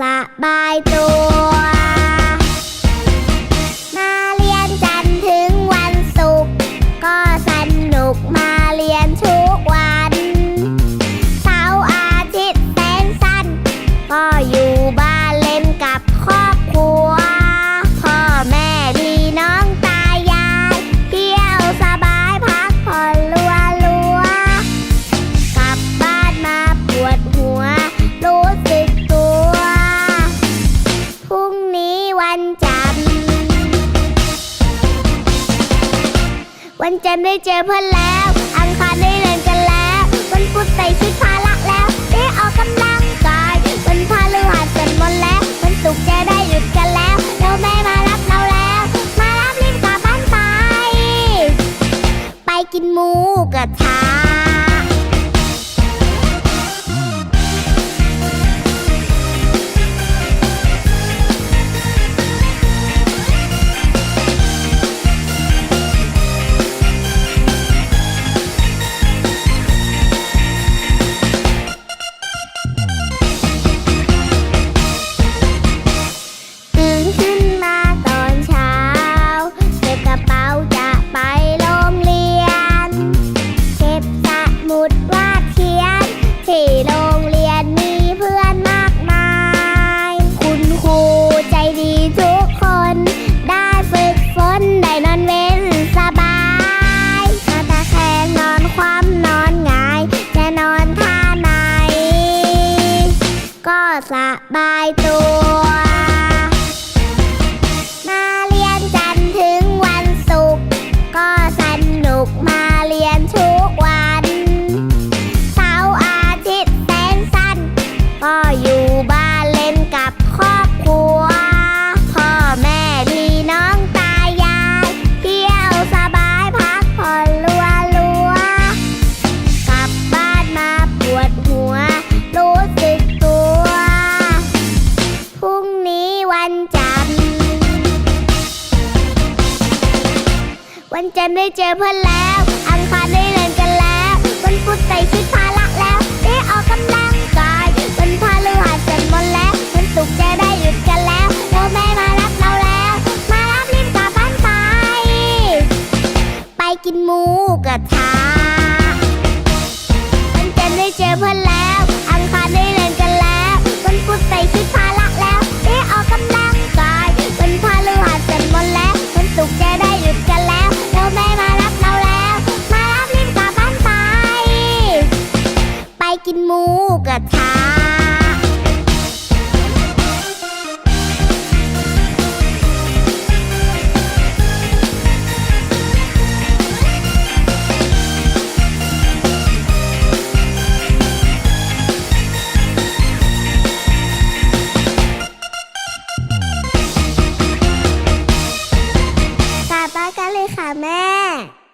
สบายตัว มได้เจอเพื่อนแล้ว อังคารได้เรียนกันแล้ววันพุธใส่ชุดพาละแล้ว ได้ออกกำลังกายวันพฤหัสสวดมนต์แล้ววันศุกร์จะได้หยุดกันแล้วเราแม่มารับเราแล้ว มารับรีบกลับบ้านไป ไปกินหมูกระทะ ba วันจัได้เจอเพื่อนแล้ว อังคารได้เรียนกันแล้ว วันพุธใส่ชิดพละแล้ว ได้ออกกำลัง